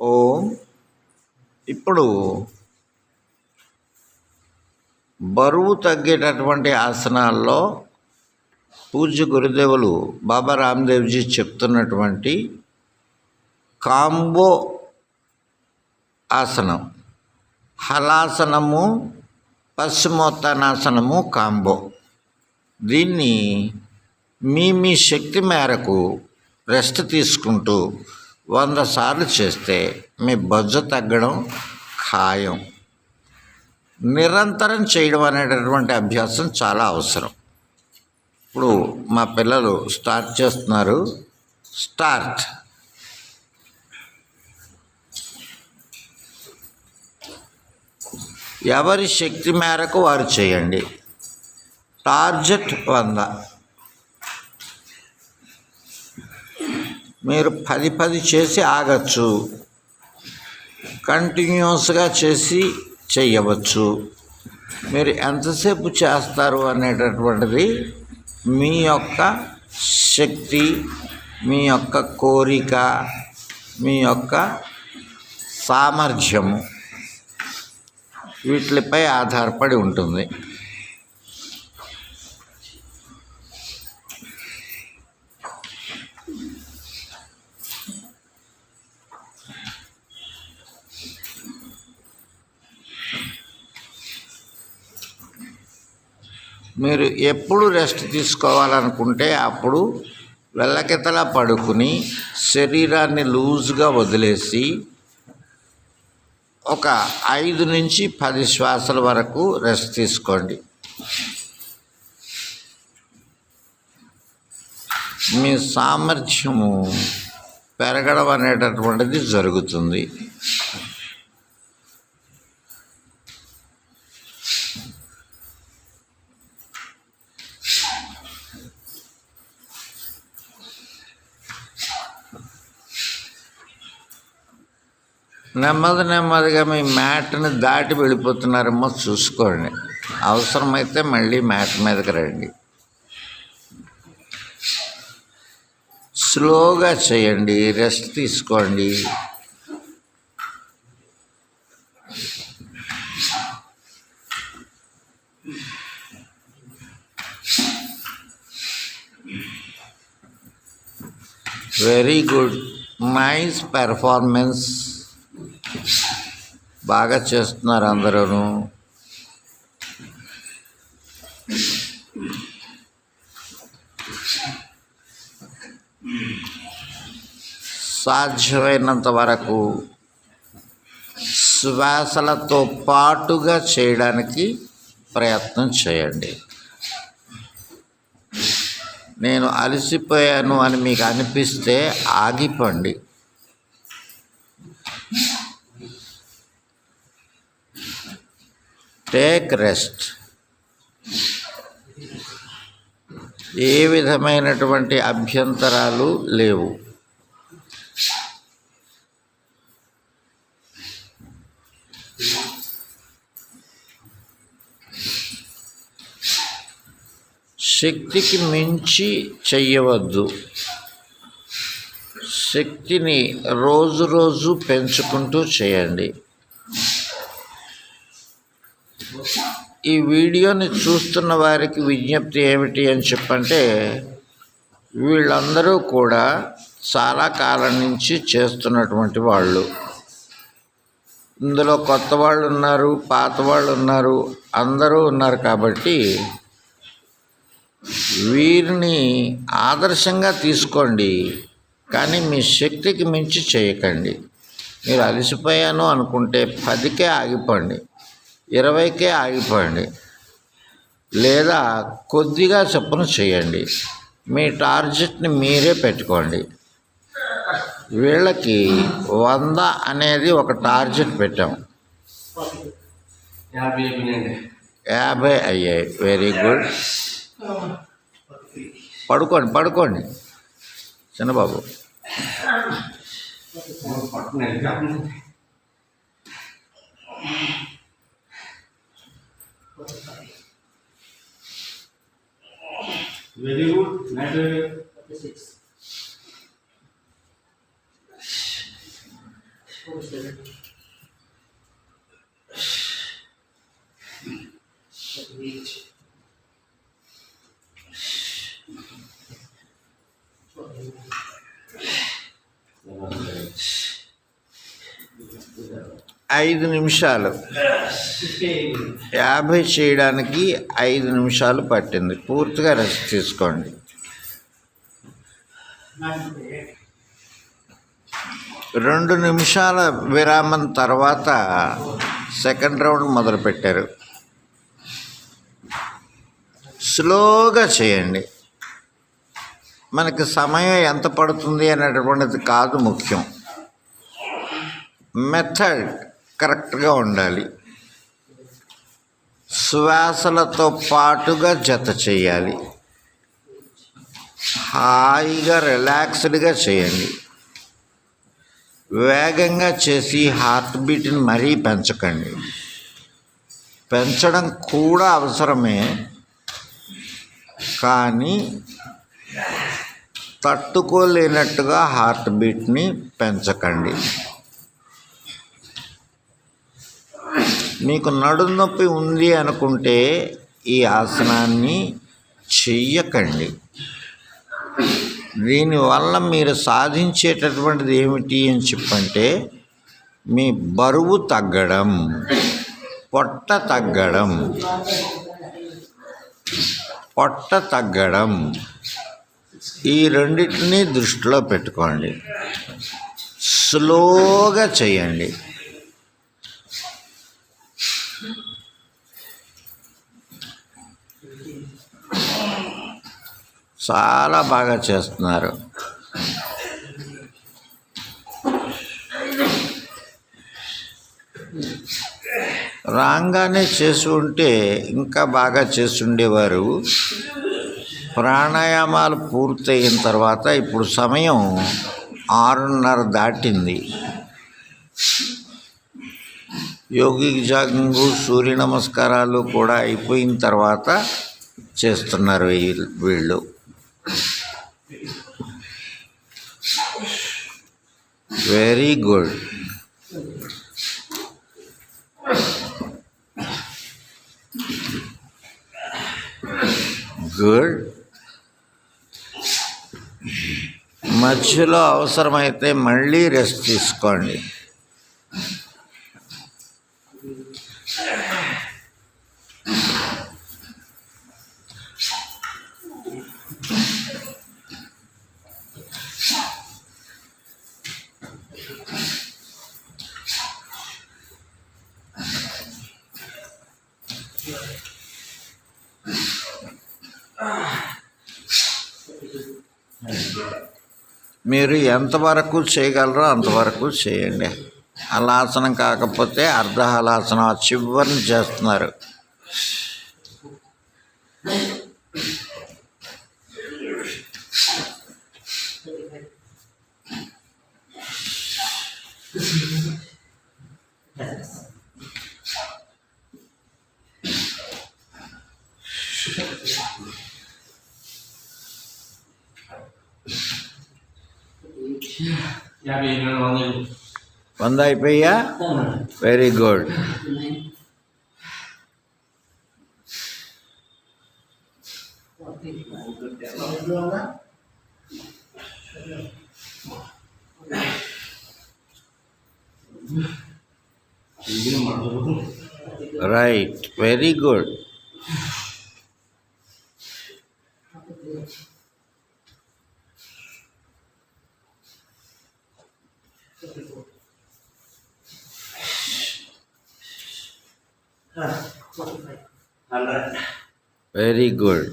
ఓం. ఇప్పుడు బరువు తగ్గేటటువంటి ఆసనాల్లో పూజ్య గురుదేవులు బాబా రామ్దేవ్జీ చెప్తున్నటువంటి కాంబో ఆసనం హలాసనము పశ్చిమోత్తానాసనము కాంబో. దీన్ని మీ మీ శక్తి మేరకు రెస్ట్ తీసుకుంటూ వంద సార్లు చేస్తే మీ బొజ్జు తగ్గడం ఖాయం. నిరంతరం చేయడం అనేటటువంటి అభ్యాసం చాలా అవసరం. ఇప్పుడు మా పిల్లలు స్టార్ట్ చేస్తున్నారు. స్టార్ట్. ఎవరి శక్తి మేరకు వారు చేయండి. టార్జెట్ వంద. మీరు పది పది చేసి ఆగచ్చు. కంటిన్యూస్గా చేసి చేయవచ్చు. మీరు ఎంతసేపు చేస్తారు అనేటటువంటిది మీ యొక్క శక్తి మీ యొక్క కోరిక మీ యొక్క సామర్థ్యము వీటిపై ఆధారపడి ఉంటుంది. మీరు ఎప్పుడు రెస్ట్ తీసుకోవాలనుకుంటే అప్పుడు వెళ్ళకెతలా పడుకుని శరీరాన్ని లూజ్గా వదిలేసి ఒక ఐదు నుంచి పది శ్వాసల వరకు రెస్ట్ తీసుకోండి. మీ సామర్థ్యము పెరగడం అనేటటువంటిది జరుగుతుంది. నెమ్మది నెమ్మదిగా మీ మ్యాట్ని దాటి వెళ్ళిపోతున్నారేమో చూసుకోండి. అవసరమైతే మళ్ళీ మ్యాట్ మీదకి రండి. స్లోగా చేయండి రెస్ట్ తీసుకోండి. వెరీ గుడ్ నైస్ పెర్ఫార్మెన్స్ బాగా చేస్తున్నారు అందరూ సాధ్యమైనంత వరకు శ్వాసలతో పాటుగా చేయడానికి ప్రయత్నం చేయండి. నేను అలసిపోయాను అని మీకు అనిపిస్తే ఆగిపోండి. Take rest. ఏ విధమైనటువంటి అభ్యంతరాలు లేవు. శక్తికి మించి చెయ్యవద్దు. శక్తిని రోజు రోజు పెంచుకుంటూ చేయండి. ఈ వీడియోని చూస్తున్న వారికి విజ్ఞప్తి ఏమిటి అని చెప్పంటే వీళ్ళందరూ కూడా చాలా కాలం నుంచి చేస్తున్నటువంటి వాళ్ళు. ఇందులో కొత్త వాళ్ళు ఉన్నారు పాత వాళ్ళు ఉన్నారు అందరూ ఉన్నారు కాబట్టి వీరిని ఆదర్శంగా తీసుకోండి కానీ మీ శక్తికి మించి చేయకండి. మీరు అలసిపోయాను అనుకుంటే పదికే ఆగిపోండి. ఇరవైకే ఆగిపోండి లేదా కొద్దిగా చొప్పున చేయండి. మీ టార్గెట్ని మీరే పెట్టుకోండి. వీళ్ళకి వంద అనేది ఒక టార్గెట్ పెట్టాం. యాభై అయ్యాయి. Very good. పడుకోండి పడుకోండి. చిన్నబాబు. పట్టుకున్నాను వెరీ గుడ్ నైట్ ఐదు నిమిషాలు. యాభై చేయడానికి ఐదు నిమిషాలు పట్టింది. పూర్తిగా రెస్ట్ తీసుకోండి. రెండు నిమిషాల విరామం తర్వాత సెకండ్ రౌండ్ మొదలుపెట్టారు. స్లోగా చేయండి. మనకి సమయం ఎంత పడుతుంది అనేటటువంటిది కాదు ముఖ్యం. మెథడ్. కరెక్ట్గా ఉండాలి. శ్వాసలతో పాటుగా జత చేయాలి. హాయిగా రిలాక్స్డ్గా చేయండి. వేగంగా చేసి హార్ట్ బీట్ని మరీ పెంచకండి. పెంచడం కూడా అవసరమే. కానీ తట్టుకోలేనట్టుగా హార్ట్ బీట్ని పెంచకండి. మీకు నడుము నొప్పి ఉంది అనుకుంటే ఈ ఆసనాన్ని చెయ్యకండి. దీనివల్ల మీరు సాధించేటటువంటిది ఏమిటి అని చెప్పంటే మీ బరువు తగ్గడం పొట్ట తగ్గడం పొట్ట తగ్గడం ఈ రెండింటినీ దృష్టిలో పెట్టుకోండి. స్లోగా చేయండి చాలా బాగా చేస్తున్నారు. రాగానే చేసి ఉంటే ఇంకా బాగా చేస్తుండేవారు ప్రాణాయామాలు పూర్తయిన తర్వాత ఇప్పుడు సమయం ఆరున్నర దాటింది. యోగిక్ జాగింగు సూర్య నమస్కారాలు కూడా అయిపోయిన తర్వాత చేస్తున్నారు వీళ్ళు- వీళ్ళు. వెరీ గుడ్ గుడ్ మధ్యలో అవసరమైతే మళ్ళీ రెస్ట్ తీసుకోండి. మీరు ఎంతవరకు చేయగలరో అంతవరకు చేయండి. హలాసనం కాకపోతే అర్ధహలాసనం ఆ చివరిని చేస్తున్నారు యాభై రెండు వందలు వంద అయిపోయా వెరీ గుడ్ ఇది మొదలు right very good hundred very good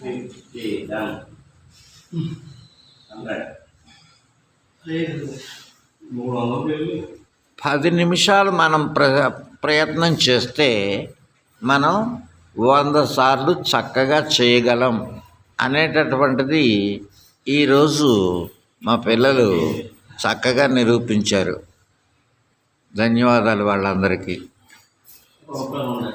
fifty done hundred మూడు వందలు వెళ్ళి పది నిమిషాలు మనం ప్ర ప్రయత్నం చేస్తే మనం వంద సార్లు చక్కగా చేయగలం అనేటటువంటిది ఈరోజు మా పిల్లలు చక్కగా నిరూపించారు. ధన్యవాదాలు వాళ్ళందరికీ.